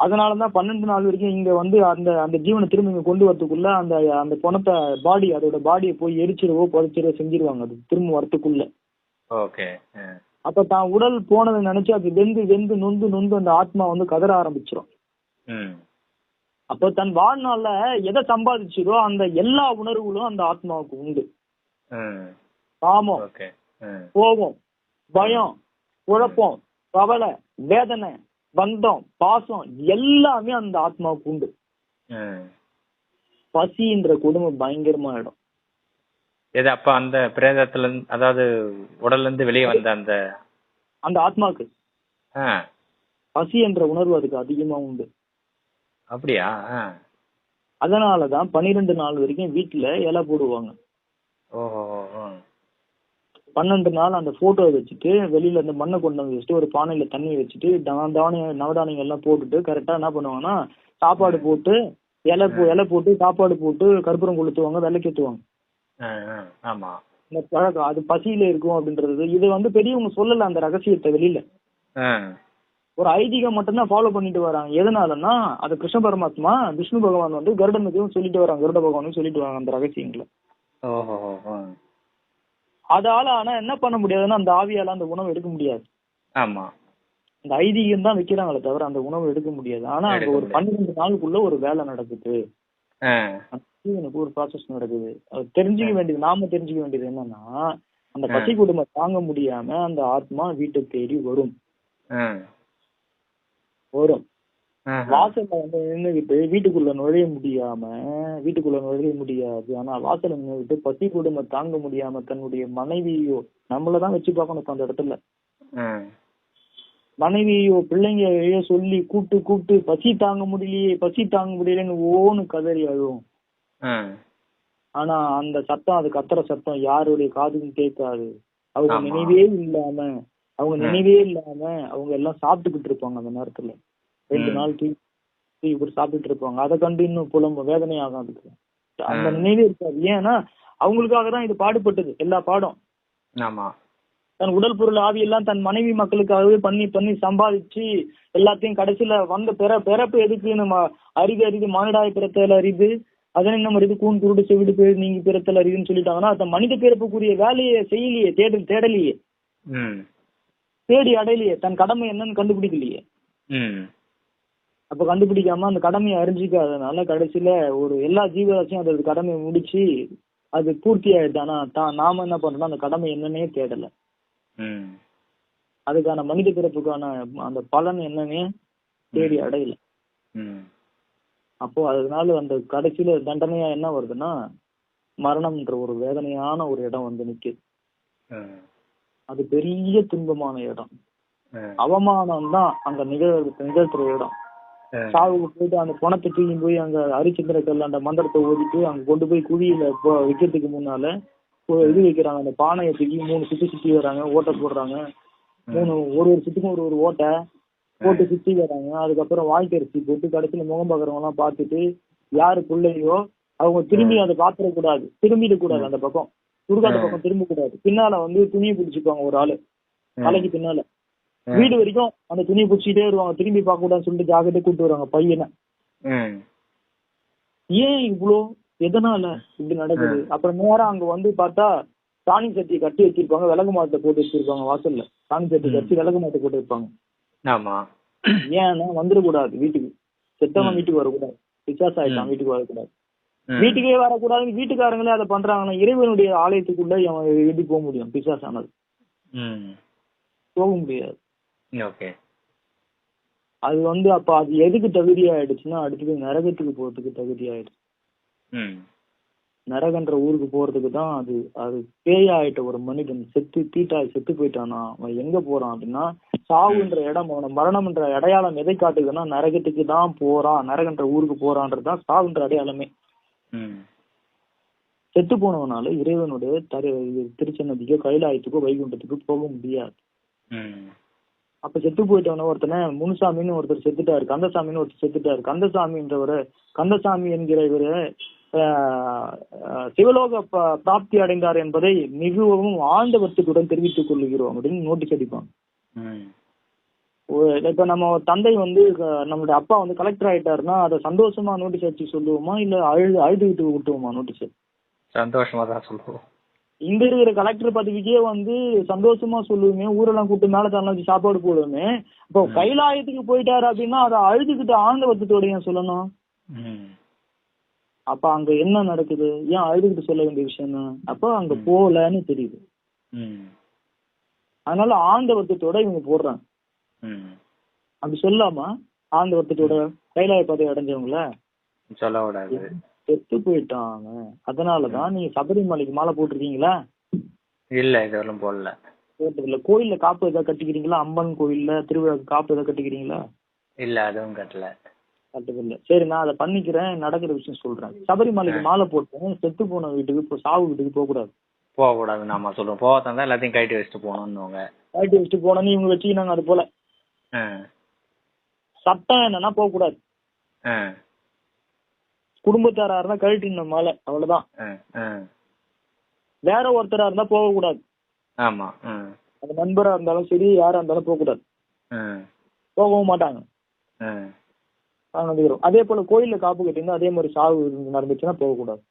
அதனாலதான் பன்னெண்டு நாள் வரைக்கும் இங்க வந்து அந்த அந்த ஜீவனை திரும்ப இங்க கொண்டு வரதுக்குள்ள அந்த அந்த பணத்தை பாடி அதோட பாடியை போய் எரிச்சிடவோ புதைச்சிடவோ செஞ்சிருவாங்க. அது திரும்ப வரத்துக்குள்ள ஓகே அப்ப தான் உடல் போனதை நினைச்சு அது வெந்து வெந்து நொந்து நொந்து அந்த ஆத்மா வந்து கதற ஆரம்பிச்சிரும். ம் அப்ப தன் வாழ்நாள்ல எதை சம்பாதிச்சதோ அந்த எல்லா உணர்வுகளும் அந்த ஆத்மாவுக்கு உண்டு. ம் காமம் ம் கோபம் பயம் குழப்பம் கவலை வேதனை பந்தம் பாசம் எல்லாமே அந்த ஆத்மாவுக்கு உண்டு. பசின்ற கொடுமை பயங்கரமா இடம் எது அப்ப அந்த பிரேதத்துல அதாவது உடல்ல இருந்து வெளியே வந்த அந்த அந்த ஆத்மாவுக்கு ஆ. பசி என்ற உணர்வு அதுக்கு அதிகமா உண்டு. அப்படியா? அதனாலதான் பன்னிரெண்டு நாள் வரைக்கும் வீட்டுல இலை போடுவாங்க. பன்னெண்டு நாள் அந்த போட்டோ வச்சுட்டு வெளியில அந்த மண்ணை கொண்டு வந்து வச்சுட்டு ஒரு பானையில தண்ணி வச்சுட்டு தானிய நவதானியம் எல்லாம் போட்டுட்டு கரெக்டா என்ன பண்ணுவாங்கன்னா சாப்பாடு போட்டு இலை போ இலை போட்டு சாப்பாடு போட்டு கற்பூரம் கொளுத்துவாங்க ஆ, ஆமா. இந்த பழக்கம் அது பசியில இருக்கும் அப்படின்றது. இது வந்து பெரியவங்க சொல்லல அந்த ரகசியத்தை வெளியில. ஒரு ஐதீகம் மட்டும்தான் ஃபாலோ பண்ணிட்டு வராங்க. எதனாலன்னா அது கிருஷ்ண பரமாத்மா விஷ்ணு பகவான் வந்து கருடனுக்கும் சொல்லிட்டு வராங்க. கருட பகவானுக்கும் சொல்லிட்டு வராங்க அந்த ரகசியங்களை. அதால ஆனா என்ன பண்ண முடியாதுன்னா அந்த ஆவியால அந்த உணவு எடுக்க முடியாது. ஆமா. அந்த ஐதீகம் தான் வைக்கிறாங்களே தவிர அந்த உணவு எடுக்க முடியாது. ஆனா அங்க ஒரு பன்னிரெண்டு நாளுக்குள்ள ஒரு வேலை நடக்குது. ஜீவனுக்கு ஒரு ப்ராசஸ் நடக்குது. அது தெரிஞ்சுக்க வேண்டியது நாம தெரிஞ்சுக்க வேண்டியது என்னன்னா அந்த பசி குடும்பம் தாங்க முடியாம அந்த ஆத்மா வீட்டை தேடி வரும். வரும். வாசல்ல வந்து நின்னுகிட்டு வீட்டுக்குள்ள நுழைய முடியாம வீட்டுக்குள்ள நுழைய முடியாது. ஆனா வாசல்ல நின்னுகிட்டு பசி கொடுமை தாங்க முடியாம தன்னுடைய மனைவியோ நம்மளதான் வச்சு பார்க்கணும் இப்ப அந்த இடத்துல. மனைவியோ பிள்ளைங்களையோ சொல்லி கூப்பிட்டு கூப்பிட்டு பசி தாங்க முடியலையே பசி தாங்க முடியலன்னு ஓன்னு கதறி அழுவும். ஆனா அந்த சத்தம் அது கத்துற சத்தம் யாருடைய காதுக்கும் கேட்காது. அவங்க. நினைவே இல்லாம அவங்க நினைவே இல்லாம அவங்க எல்லாம் சாப்பிட்டுக்கிட்டு இருப்பாங்க அந்த நேரத்துல. ரெண்டு. நாள் தூக்கி தூக்கி போட்டு சாப்பிட்டுட்டு இருப்பாங்க. அதை கண்டு இன்னும் புலம்பு வேதனையாகும் அதுக்கு. அந்த. நினைவே இருக்காது. ஏன்னா அவங்களுக்காக தான் இது பாடுபட்டது எல்லா பாடம். ஆமா. தன் உடல் பொருள் ஆவி எல்லாம் தன் மனைவி மக்களுக்காகவே பண்ணி பண்ணி சம்பாதிச்சு எல்லாத்தையும் கடைசியில வந்த பிற பிறப்பு எதுக்கு நம்ம அரிது அரிது மானிடாய பிறத்தல் அரிது. அதனை நம்ம அரிது கூன் குருடு செவிடு பேர் நீங்க பிறத்தல் அரிதுன்னு சொல்லிட்டாங்கன்னா அந்த மனித பிறப்புக்குரிய வேலையை செய்யலையே தேடல் தேடலையே. தேடி அடையலையே தன் கடமை என்னன்னு கண்டுபிடிக்கலையே. அப்ப கண்டுபிடிக்காம அந்த கடமையை அறிஞ்சிக்காதனால கடைசியில ஒரு எல்லா ஜீவராசியும் அதோட கடமையை முடிச்சு அது பூர்த்தி ஆயிடுது. ஆனா தான் நாம என்ன பண்றோம்னா அந்த கடமை என்னன்னே தேடல. அதுக்கான மனித பிறப்புக்கான அந்த பலன் என்னன்னே தேடி அடையல. அப்போ அதனால அந்த கடைசியில தண்டனையா என்ன வருதுன்னா மரணம்ன்ற ஒரு வேதனையான ஒரு இடம் வந்து நிக்குது. அது பெரிய துன்பமான இடம். அவமானம் தான் அங்க நிகழ் நிகழ்த்துற இடம். சாவுக்கு போயிட்டு அந்த பணத்தை தூக்கி போய் அங்க ஹரிச்சந்திர கல்ல அந்த மந்திரத்தை ஓதிட்டு அங்க கொண்டு போய் குழியில வைக்கிறதுக்கு முன்னால இது வைக்கிறாங்க. அந்த பானையை தூக்கி மூணு சுத்தி சுத்தி வராங்க ஓட்டை போடுறாங்க. மூணு ஒரு ஒரு சுத்துக்கும் ஒரு ஒரு ஓட்டை போட்டு சுத்தி வராங்க அதுக்கப்புறம் வாய்க்கரிசி போட்டு கடைசியில முகம் பாக்குறவங்க எல்லாம் பார்த்துட்டு யாரு பிள்ளையோ அவங்க திரும்பி அதை பாத்திர கூடாது திரும்பிட கூடாது அந்த பக்கம். சுடுகாட்டு பக்கம் திரும்ப கூடாது பின்னால வந்து துணியை பிடிச்சிப்பாங்க ஒரு ஆளு. தலைக்கு பின்னால. வீடு வரைக்கும் அந்த துணியை பிடிச்சிட்டே வருவாங்க. திரும்பி பார்க்க கூடாதுன்னு சொல்லிட்டு ஜாக்கிரதை கூட்டு வருவாங்க பையனை. ஏன் இவ்ளோ எதனால இப்படி நடக்குது? அப்புறம் நேரா அங்க வந்து பார்த்தா சாணி சட்டியை கட்டி வச்சிருப்பாங்க. விளக்கு மாட்டை போட்டு வச்சிருப்பாங்க வாசல்ல. சாணி சட்டி கட்டி விளக்கு மாட்டை போட்டு வைப்பாங்க. ஆமா. ஏன்னா வந்துடக்கூடாது வீட்டுக்கு. செத்தவன் வீட்டுக்கு வரக்கூடாது. பிசாஸ் ஆயிட்டான் வீட்டுக்கு வரக்கூடாது. வீட்டுக்கே வரக்கூடாது வீட்டுக்காரங்களே அதை பண்றாங்கன்னா இறைவனுடைய ஆலயத்துக்குள்ள அவன் எப்படி போக முடியும்? ம். போக முடியாது. அது வந்து அப்ப அது எதுக்கு தகுதி ஆயிடுச்சுன்னா அடுத்தது நரகத்துக்கு போறதுக்கு தகுதி ஆயிடுச்சு நரகன்ற ஊருக்கு போறதுக்கு தான் அது அது பேய் ஆயிட்ட ஒரு மனிதன் செத்து தீட்டாய் செத்து போயிட்டானா? அவன் எங்க போறான் அப்படின்னா சாவுன்ற இடம் அவன மரணம்ன்ற அடையாளம் எதை காட்டுதுன்னா நரகத்துக்கு தான் போறான் நரகன்ற ஊருக்கு போறான்றதுதான் சாவுன்ற அடையாளமே. செத்து போனவனால இறைவனுடைய தரு திருச்சன்னதிக்கோ கைலாயத்துக்கோ வைகுண்டத்துக்கோ போக முடியாது. அப்ப செத்து போயிட்டவன ஒருத்தனை முனுசாமின்னு ஒருத்தர் செத்துட்டாரு கந்தசாமின்னு ஒருத்தர் செத்துட்டாரு. கந்தசாமின்றவரு கந்தசாமி என்கிற இவரு சிவலோக பிராப்தி அடைந்தார் என்பதை மிகவும் ஆழ்ந்த வருத்தத்துடன் தெரிவித்துக் கொள்கிறோம் அப்படின்னு நோட்டீஸ் அடிப்பாங்க. இப்ப நம்ம தந்தை வந்து நம்மளுடைய அப்பா வந்து கலெக்டர் ஆயிட்டாருன்னா அதை சந்தோஷமா நோட்டீஸ் அடிச்சு சொல்லுவோமா? இல்ல அழுது அழுதுகிட்டு விட்டுவோமா நோட்டீஸ் சந்தோஷமா தான் சொல்லுவோம். இங்க இருக்கிற கலெக்டர் பதவிக்கே வந்து சந்தோஷமா சொல்லுவோமே ஊரெல்லாம் கூட்டு மேல தரலாம் வச்சு சாப்பாடு போடுவோமே இப்போ கைலாயத்துக்கு போயிட்டாரு அப்படின்னா அதை அழுதுகிட்டு ஏன் சொல்லணும். அப்ப அங்க என்ன நடக்குது? ஏன் அழுதுகிட்டு சொல்ல வேண்டிய விஷயம் அப்ப அங்க போகலன்னு தெரியுது. அதனால ஆழ்ந்த வருத்தத்தோட இவங்க போடுறாங்க. அப்படி சொல்லாமா ஆழ்ந்த வருத்தத்தோட கைலாய பதவி அடைஞ்சவங்கள சொல்ல கூடாது செத்து போயிட்டாங்க அதனாலதான் நீங்க சபரிமலைக்கு மாலை போட்டிருக்கீங்களா? இல்ல இதுவரையும் போடல. போட்டதில்ல. கோயில்ல காப்பு ஏதாவது கட்டிக்கிறீங்களா? அம்மன் கோயில்ல திருவிழாக்கு காப்பு ஏதாவது கட்டிக்கிறீங்களா? இல்ல அதுவும் கட்டல. கட்டதில்ல. சரி நான் அதை பண்ணிக்கிறேன். நடக்கிற விஷயம் சொல்றேன். சபரிமலைக்கு மாலை போட்டேன் செத்து போன வீட்டுக்கு சாவு வீட்டுக்கு போக கூடாது போக கூடாது நாம சொல்லுவோம் போக தந்தா எல்லாத்தையும் கைட்டு வச்சுட்டு போகணும்னுவாங்க. கழட்டி வச்சுட்டு போனோன்னு இவங்க வச்சுக்கினாங்க அது போல. சட்டம் என்னன்னா போக கூடாது. குடும்பத்தாரா இருந்தா கழட்டின மாலை. அவ்வளவுதான். வேற ஒருத்தரா இருந்தா போக கூடாது ஆமா. அது நண்பரா இருந்தாலும் சரி யாரா இருந்தாலும் போக கூடாது. போகவும் மாட்டாங்க. அதே போல கோயில்ல காப்பு கட்டியிருந்தா அதே மாதிரி சாவு நடந்துச்சுன்னா போக கூடாது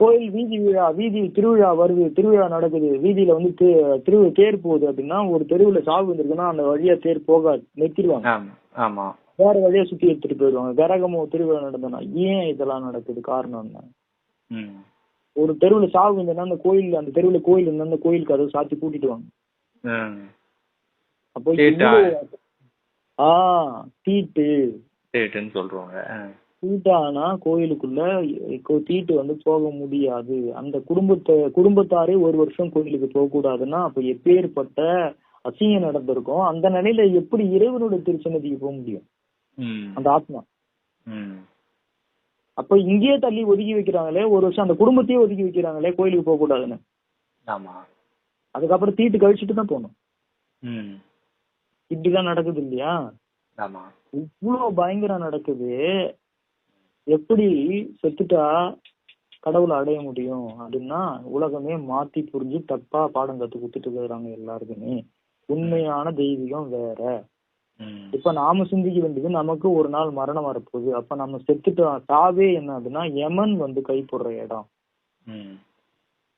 கோயில் வீதி விழா வீதி திருவிழா வருது திருவிழா நடக்குது. வீதியில வந்து திரு தேர் போகுது அப்படின்னா ஒரு தெருவுல சாவு வந்திருக்குன்னா அந்த வழியா தேர் போகாது நிறுத்திடுவாங்க. ஆமா. வேற வழியா சுத்தி எடுத்துட்டு போயிடுவாங்க கரகமோ திருவிழா நடந்தனா ஏன் இதெல்லாம் நடக்குது காரணம் என்ன. ஒரு தெருவுல சாவு இருந்ததுன்னா அந்த கோயில் அந்த தெருவுல கோயில் இருந்தா அந்த கோயிலுக்கு அதை சாத்தி கூட்டிடுவாங்க ம். அப்போ தீட்டா. இவ்வளவு- ஆ தீட்டு சேட்டுன்னு சொல்றவங்க ஆ. தீட்டானா கோயிலுக்குள்ள தீட்டு வந்து போக முடியாது அந்த குடும்பத்தை குடும்பத்தாரே ஒரு வருஷம் கோயிலுக்கு போக கூடாதுன்னா அப்ப எப்பேற்பட்ட அசிங்கம் நடந்திருக்கும் அந்த நிலையில எப்படி இறைவனுடைய திருச்சன்னதிக்கு போக முடியும். அந்த ஆத்மா. அப்ப இங்கேயே தள்ளி ஒதுக்கி வைக்கிறாங்களே ஒரு வருஷம் அந்த குடும்பத்தையே ஒதுக்கி வைக்கிறாங்களே கோயிலுக்கு போக கூடாதுன்னு. ஆமா. அதுக்கப்புறம் தீட்டு கழிச்சிட்டு தான் போகணும். இப்படிதான் நடக்குது இல்லையா? ஆமா. இவ்வளவு பயங்கரம் நடக்குது. எப்படி செத்துட்டா கடவுளை அடைய முடியும்? அப்படின்னா உலகமே மாத்தி புரிஞ்சு தப்பா பாடம் கத்து கொடுத்துட்டு இருக்கிறாங்க எல்லாருக்குமே. உண்மையான தெய்வீகம் வேற. இப்ப நாம சிந்திக்க வேண்டியது நமக்கு ஒரு நாள் மரணம் வரப்போகுது. அப்ப நம்ம செத்துட்டோம் சாவே என்ன அப்படின்னா யமன் வந்து கைப்படுற இடம்.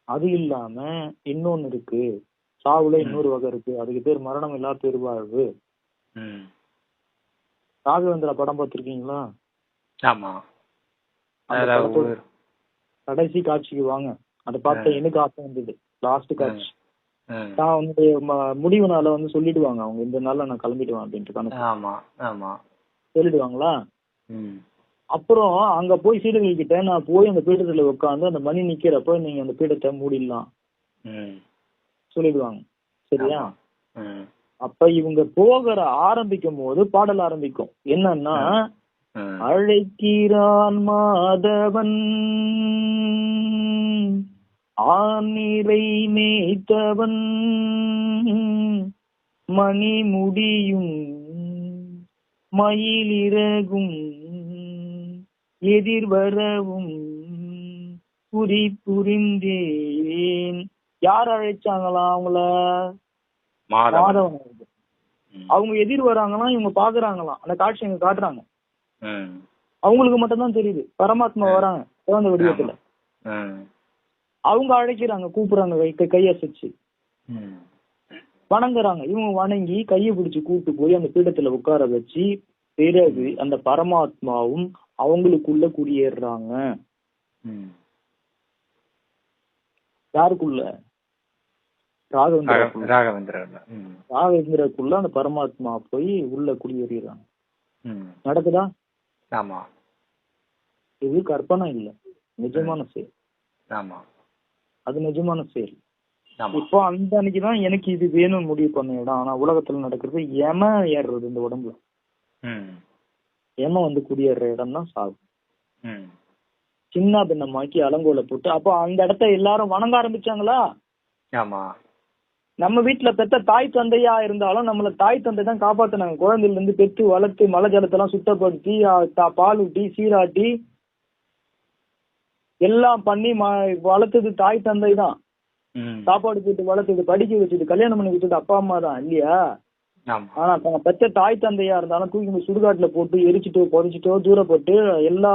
அது இல்லாம இன்னொன்னு இருக்கு. சாவுல இன்னொரு வகை இருக்கு. அதுக்கு பேர் மரணம் இல்லா பெருவாழ்வு. ராகவேந்திரா படம் பார்த்திருக்கீங்களா? ஆமா. கடைசி காட்சிக்கு வாங்க. அதை பார்த்த எனக்கு ஆசை வந்தது. லாஸ்ட் காட்சி. நான் வந்து முடிவு நாள வந்து சொல்லிடுவாங்க. அவங்க இந்த நாள்ல நான் கிளம்பிடுவேன் அப்படின்ட்டு ஆமா ஆமா. சொல்லிடுவாங்களா. அப்புறம் அங்க போய் சீடர்கள் கிட்ட நான் போய் அந்த பீடத்துல உட்காந்து அந்த மணி நிக்கிறப்ப நீங்க அந்த பீடத்தை மூடிடலாம். சொல்லிடுவாங்க. சரியா. அப்ப இவங்க போகிற ஆரம்பிக்கும் போது பாடல் ஆரம்பிக்கும். என்னன்னா. அழைக்கிறான் மாதவன். ஆனிரை மேய்த்தவன் மணி முடியும் மயிலிறகும் எதிர்வரவும் புரி புரிந்தேன் யார் அழைச்சாங்களாம் அவங்கள? மாதவன். அவங்க எதிர் வராங்களாம் இவங்க பாக்குறாங்களாம். அந்த காட்சி இங்க காட்டுறாங்க. அவங்களுக்கு மட்டும் தான் தெரியுது. பரமாத்மா வராங்க. குழந்தை வடிவத்துல. அவங்க அழைக்கிறாங்க கூப்பிடுறாங்க கை கையசைச்சு. வணங்குறாங்க. இவங்க வணங்கி கையை பிடிச்சு கூப்பிட்டு போய் அந்த பீடத்துல உட்கார வச்சு பிறகு அந்த பரமாத்மாவும் அவங்களுக்குள்ள குடியேறுறாங்க. ம். யாருக்குள்ள? ராகவேந்திரக்குள்ள ராக- ராகவேந்திரன் ம். ராகவேந்திரக்குள்ள அந்த பரமாத்மா போய் உள்ள குடியேறிடுறாங்க. ம். நடக்குதா? ஆமா. இது கற்பனை இல்ல. நிஜமான செயல். ஆமா. அது நிஜமான செயல். இப்போ அந்த அன்னைக்கு தான் எனக்கு இது வேணும்னு முடிவு பண்ண இடம். ஆனா உலகத்துல நடக்கிறது எம ஏறுறது இந்த உடம்புல. ம். எம வந்து குடியேற இடம் தான் சாவு. ம். சின்ன பின்னமாக்கி அலங்கோல போட்டு அப்போ அந்த இடத்த எல்லாரும் வணங்க ஆரம்பிச்சாங்களா? ஆமா. நம்ம வீட்டுல பெத்த தாய் தந்தையா இருந்தாலும் நம்மள தாய் தந்தை தான் காப்பாத்தினாங்க. குழந்தையில இருந்து பெத்து வளர்த்து மலை ஜலத்தெல்லாம் சுத்தப்படுத்தி பால் ஊட்டி சீராட்டி எல்லாம் பண்ணி வளர்த்தது தாய் தந்தை தான். சாப்பாடு போட்டு வளர்த்தது படிக்க வச்சது கல்யாணம் பண்ணி வச்சது அப்பா அம்மா தான் இல்லையா? ஆனா தங்க பெத்த தாய் தந்தையா இருந்தாலும் தூக்கி போய் சுடுகாட்டுல போட்டு எரிச்சிட்டோ புதைச்சிட்டோ தூரப்பட்டு எல்லா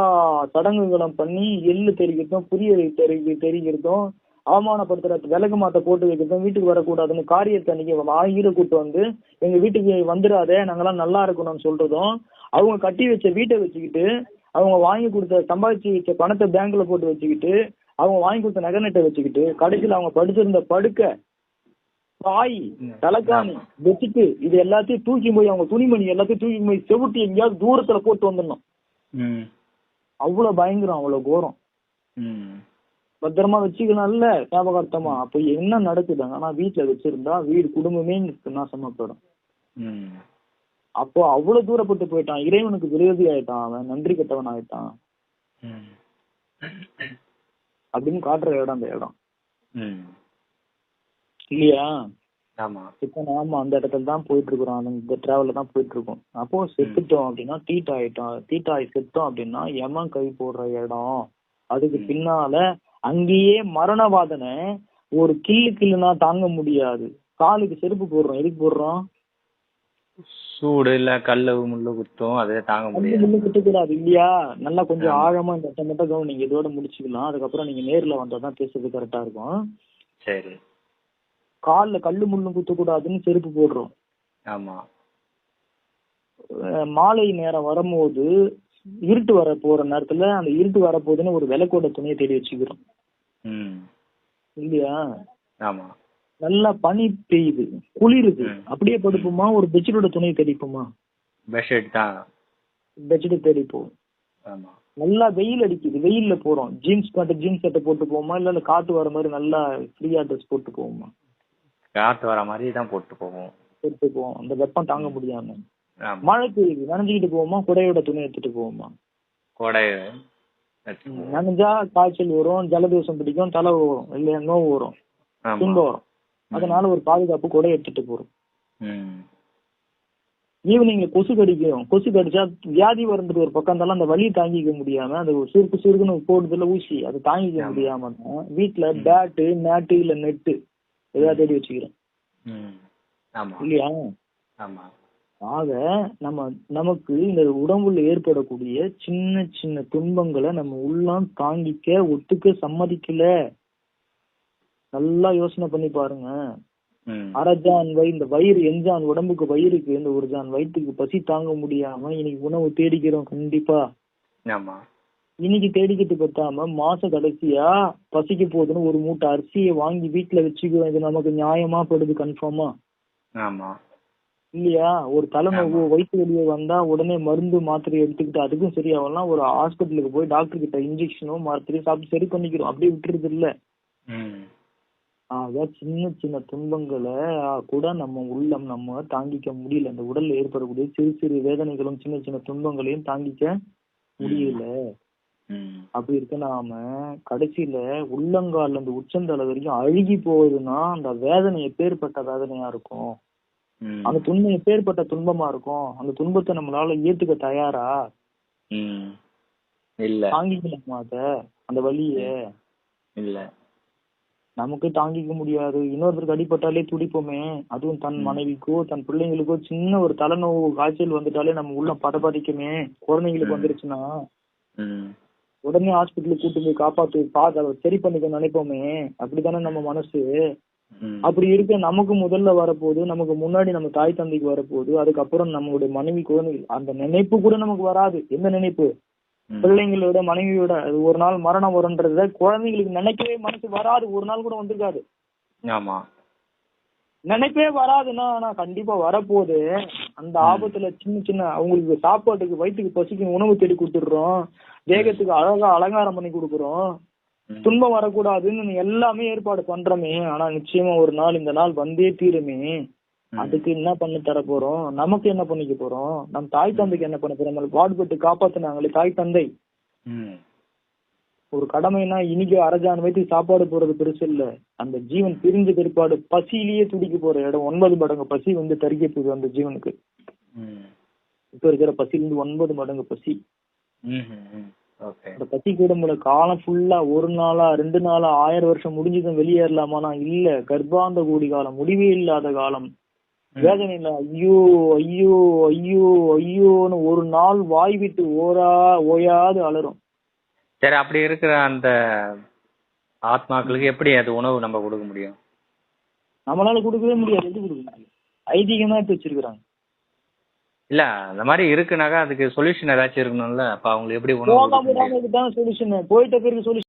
சடங்குகளும் பண்ணி எள்ளு தெரிக்கிறதும் புரிய தெரி தெரிக்கிறதும் அவமானப்படுத்துற விலகு மாத்த போட்டு வைக்கிறதும் வீட்டுக்கு வரக்கூடாதுன்னு காரியத்தை அன்னைக்கு வாங்கிட கூட்டு வந்து எங்க வீட்டுக்கு வந்துடாதே நாங்கெல்லாம் நல்லா இருக்கணும்னு சொல்றதும் அவங்க கட்டி வச்ச வீட்டை வச்சுக்கிட்டு அவங்க வாங்கி கொடுத்த சம்பாதிச்சு வச்ச பணத்தை பேங்க்ல போட்டு வச்சுக்கிட்டு அவங்க வாங்கி கொடுத்த நகை நட்டை வச்சுக்கிட்டு கடைசியில் அவங்க படுத்திருந்த படுக்கை பாய். தலைக்காணி பெட்ஷீட்டு இது எல்லாத்தையும் தூக்கி போய் அவங்க துணிமணி எல்லாத்தையும் தூக்கி போய் செவுட்டி எங்கேயாவது தூரத்துல போட்டு வந்துடணும். அவ்வளவு பயங்கரம் அவ்வளவு கோரம். பத்திரமா வச்சுக்கலாம்ல ஞாபகார்த்தமா. அப்ப என்ன நடக்குதுங்க ஆனா வீட்டுல வச்சிருந்தா வீடு குடும்பமே நாசமா போயிடும். அப்போ அவ்வளவு தூரப்பட்டு போயிட்டான். இறைவனுக்கு விரோதி ஆயிட்டான் அவன். நன்றி கெட்டவன் ஆயிட்டான். அப்படின்னு காட்டுற இடம் அந்த இடம். இல்லையா? ஆமா. இப்ப நாம அந்த இடத்துல தான் போயிட்டு இருக்கிறோம் அந்த டிராவல்ல தான் போயிட்டு இருக்கோம் அப்போ செத்துட்டோம் அப்படின்னா தீட்டா ஆயிட்டோம். தீட்டாய் செத்தோம் அப்படின்னா எமன் கை போடுற இடம். அதுக்கு பின்னால அங்கேயே மரண வாதனை ஒரு கில்லு கில்லுனா தாங்க முடியாது. காலுக்கு செருப்பு போடுறோம். எதுக்கு போடுறோம்? சூடு இல்ல கல்லு முள்ளு குத்தும் அதே தாங்க முடியாது. முள்ளு குத்தக்கூடாது இல்லையா? நல்லா கொஞ்சம் ஆழமா இந்த மட்டும் கவனிங்க. இதோட முடிச்சுக்கலாம். அதுக்கப்புறம் நீங்க நேர்ல வந்தா தான் பேசுறது கரெக்டா இருக்கும். சரி. கால்ல கல்லு முள்ளும் குத்தக்கூடாதுன்னு செருப்பு போடுறோம். ஆமா. மாலை நேரம் வரும்போது இருட்டு வர போற நேரத்துல அந்த இருட்டு வர போகுதுன்னு ஒரு விளக்கோட துணியை தேடி வச்சுக்கிறோம். இல்லையா? ஆமா. நல்லா பனி பெய்யுது குளிருது. அப்படியே படுப்போமா? ஒரு பெட்ஷீட்டோட துணியை தேடிப்போமா? பெட்ஷீட் தான் பெட்ஷீட் தேடிப்போம். ஆமா. நல்லா வெயில் அடிக்குது. வெயில்ல போறோம். ஜீன்ஸ் பேண்ட் ஜீன்ஸ் சட்டை போட்டு போவோமா? இல்ல இல்ல காத்து வர மாதிரி நல்லா ஃப்ரீயா ட்ரெஸ் போட்டு போவோமா? காத்து வர மாதிரி தான் போட்டு போவோம். போட்டு போவோம். அந்த வெப்பம் தாங்க முடியாம. மழை பெய்யுது. நனைஞ்சுக்கிட்டு போவோமா? குடையோட துணி எடுத்துட்டு போவோமா? கொடை நனைஞ்சா காய்ச்சல் வரும் ஜலதோஷம் பிடிக்கும் தலை வரும் இல்லையா? நோவு வரும். துன்பம் வரும். அதனால ஒரு பாதுகாப்பு கூட எடுத்துட்டு போறோம். ம் ஈவினிங்ல கொசு கடிக்கும். கொசு கடிச்சா வியாதி வருன்றது ஒரு பக்கம் இருந்தாலும் அந்த வலி தாங்கிக்க முடியாம அந்த சுருக்கு சுருக்குன்னு போடுதுல ஊசி அதை தாங்கிக்க. முடியாம தான் வீட்டுல பேட்டு மேட்டு இல்ல நெட்டு ஏதாவது தேடி வச்சுக்கிறேன் ம். ஆமா. இல்லையா? ஆமா. ஆக நம்ம நமக்கு இந்த உடம்புல ஏற்படக்கூடிய சின்ன சின்ன துன்பங்களை நம்ம உள்ளம் தாங்கிக்க ஒத்துக்க சம்மதிக்கல. நல்லா யோசனை பண்ணி பாருங்க. அரஜான் வயிறு இந்த வயிறு எஞ்சான் உடம்புக்கு வயிறுக்கு இந்த ஒரு ஜான் வயிற்றுக்கு பசி தாங்க முடியாம இன்னைக்கு உணவு தேடிக்கிறோம் கண்டிப்பா. இன்னைக்கு தேடிக்கிட்டு பத்தாம மாச கடைசியா பசிக்க போகுதுன்னு ஒரு மூட்டை அரிசியை வாங்கி வீட்டுல வச்சுக்கிறோம் இது நமக்கு நியாயமா படுது கன்ஃபார்மா இல்லையா? ஒரு தலைநோவு வயிற்று வெளியே வந்தா உடனே மருந்து மாத்திரை எடுத்துக்கிட்டு அதுக்கும் சரியாகலாம். ஒரு ஹாஸ்பிட்டலுக்கு போய் டாக்டர் கிட்ட இன்ஜெக்ஷனோ மாத்திரையோ சாப்பிட்டு சரி பண்ணிக்கிறோம். அப்படியே விட்டுறது இல்ல. ஆக சின்ன சின்ன துன்பங்களை கூட நம்ம உள்ளம் நம்ம தாங்கிக்க முடியல. இந்த உடல்ல ஏற்படக்கூடிய சிறு சிறு வேதனைகளும் சின்ன சின்ன துன்பங்களையும் தாங்கிக்க முடியல. அப்படி இருக்க நாம கடைசியில உள்ளங்கால்ல இருந்து உச்சந்தலை வரைக்கும் அழுகி போகுதுன்னா அந்த வேதனை எப்பேற்பட்ட வேதனையா இருக்கும். அந்த துன்பம் எப்பேற்பட்ட துன்பமா இருக்கும். அந்த துன்பத்தை நம்மளால ஏத்துக்க தயாரா? இல்ல. தாங்கிக்கலாமா அத? அந்த வலிய இல்ல. நமக்கு தாங்கிக்க முடியாது. இன்னொருத்தருக்கு அடிபட்டாலே துடிப்போமே. அதுவும் தன் மனைவிக்கோ தன் பிள்ளைங்களுக்கோ சின்ன ஒரு தலைநோவு காய்ச்சல் வந்துட்டாலே நம்ம உள்ள பதபதிக்குமே குழந்தைங்களுக்கு வந்துருச்சுன்னா உடனே ஹாஸ்பிட்டலுக்கு கூட்டு போய் காப்பாத்து பாத்து சரி பண்ணிக்க நினைப்போமே. அப்படித்தானே நம்ம மனசு? அப்படி இருக்க நமக்கு முதல்ல வரப்போகுது. நமக்கு முன்னாடி நம்ம தாய் தந்தைக்கு வரப்போகுது. அதுக்கப்புறம் நம்மளுடைய மனைவி குழந்தைகள் அந்த நினைப்பு கூட நமக்கு வராது. எந்த நினைப்பு. பிள்ளைங்களோட மனைவியோட அது ஒரு நாள் மரணம் வரும்ன்றத குழந்தைங்களுக்கு நினைக்கவே மனசு வராது. ஒரு நாள் கூட வந்திருக்காது. ஆமா. நினைப்பே வராதுன்னா ஆனா கண்டிப்பா வரப்போகுது. அந்த ஆபத்துல சின்ன சின்ன அவங்களுக்கு சாப்பாட்டுக்கு வயிற்றுக்கு பசிக்கு உணவு தேடி கொடுத்துடுறோம். தேகத்துக்கு அழகா அலங்காரம் பண்ணி கொடுக்குறோம். துன்பம் வரக்கூடாதுன்னு எல்லாமே ஏற்பாடு பண்றோமே. ஆனா நிச்சயமா ஒரு நாள் இந்த நாள் வந்தே தீருமே. அதுக்கு என்ன பண்ணி தர போறோம்? நமக்கு என்ன பண்ணிக்க போறோம்? நம் தாய் தந்தைக்கு என்ன பண்ண போறோம்? நம்மளை பாடுபட்டு காப்பாத்துனாங்களே தாய் தந்தை. ஒரு கடமைனா இன்னைக்கு அரஜான் வைத்து சாப்பாடு போறது பெருசு இல்ல. அந்த ஜீவன் பிரிஞ்ச பிற்பாடு பசியிலேயே துடிக்க போற இடம் ஒன்பது மடங்கு பசி வந்து தரிக்க போகுது அந்த ஜீவனுக்கு. இப்ப இருக்கிற பசியிலிருந்து ஒன்பது மடங்கு பசி. அந்த பசி கூடமுல காலம் ஃபுல்லா ஒரு நாளா ரெண்டு நாளா ஆயிரம் வருஷம் முடிஞ்சதும் வெளியேறலாமானா இல்ல. கர்ப்பாந்த கூடி காலம் முடிவே இல்லாத காலம். வேதனையில ஐயோ ஐயோ ஐயோ ஐயோன்னு ஒரு நாள் வாய் விட்டு ஓரா ஓயாது அலறும். சரி அப்படி இருக்கிற அந்த ஆத்மாக்களுக்கு எப்படி அது உணவு நம்ம கொடுக்க முடியும்? நம்மளால கொடுக்கவே முடியாது. எப்படி கொடுக்க முடியும்? ஐதீகமா எடுத்து வச்சிருக்காங்க இல்ல அந்த மாதிரி இருக்குனாக்கா அதுக்கு சொல்யூஷன் ஏதாச்சும் இருக்கணும்ல. அப்ப அவங்களுக்கு எப்படி உணவு சொல்யூஷன் போயிட்ட பிறகு சொல்யூஷன்